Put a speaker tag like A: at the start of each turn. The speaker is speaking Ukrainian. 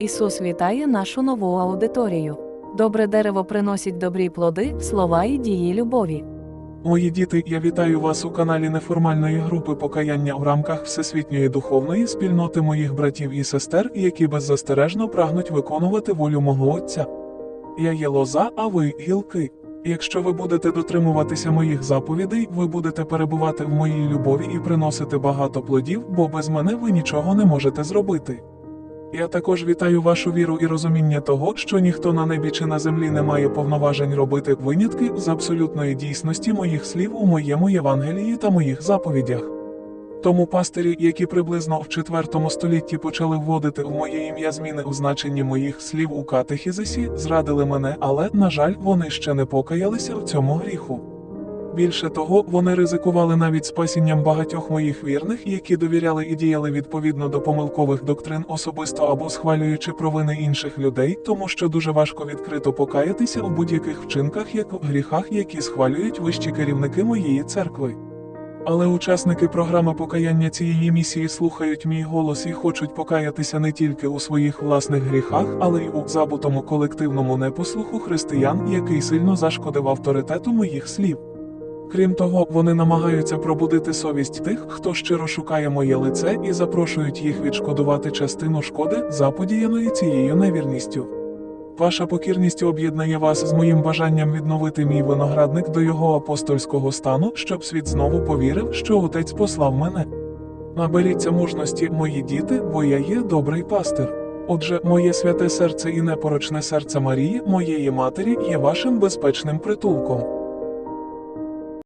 A: Ісус вітає нашу нову аудиторію. Добре дерево приносить добрі плоди, слова і дії любові.
B: Мої діти, я вітаю вас у каналі неформальної групи покаяння в рамках Всесвітньої духовної спільноти моїх братів і сестер, які беззастережно прагнуть виконувати волю мого Отця. Я є лоза, а ви гілки. Якщо ви будете дотримуватися моїх заповідей, ви будете перебувати в моїй любові і приносити багато плодів, бо без мене ви нічого не можете зробити. Я також вітаю вашу віру і розуміння того, що ніхто на небі чи на землі не має повноважень робити винятки з абсолютної дійсності моїх слів у моєму Євангелії та моїх заповідях. Тому пастирі, які приблизно в IV столітті почали вводити в моє ім'я зміни у значенні моїх слів у катехізисі, зрадили мене, але, на жаль, вони ще не покаялися в цьому гріху. Більше того, вони ризикували навіть спасінням багатьох моїх вірних, які довіряли і діяли відповідно до помилкових доктрин особисто або схвалюючи провини інших людей, тому що дуже важко відкрито покаятися у будь-яких вчинках, як в гріхах, які схвалюють вищі керівники моєї церкви. Але учасники програми покаяння цієї місії слухають мій голос і хочуть покаятися не тільки у своїх власних гріхах, але й у забутому колективному непослуху християн, який сильно зашкодив авторитету моїх слів. Крім того, вони намагаються пробудити совість тих, хто щиро шукає моє лице, і запрошують їх відшкодувати частину шкоди, заподіяної цією невірністю. Ваша покірність об'єднає вас з моїм бажанням відновити мій виноградник до його апостольського стану, щоб світ знову повірив, що отець послав мене. Наберіться мужності, мої діти, бо я є добрий пастир. Отже, моє святе серце і непорочне серце Марії, моєї матері, є вашим безпечним притулком.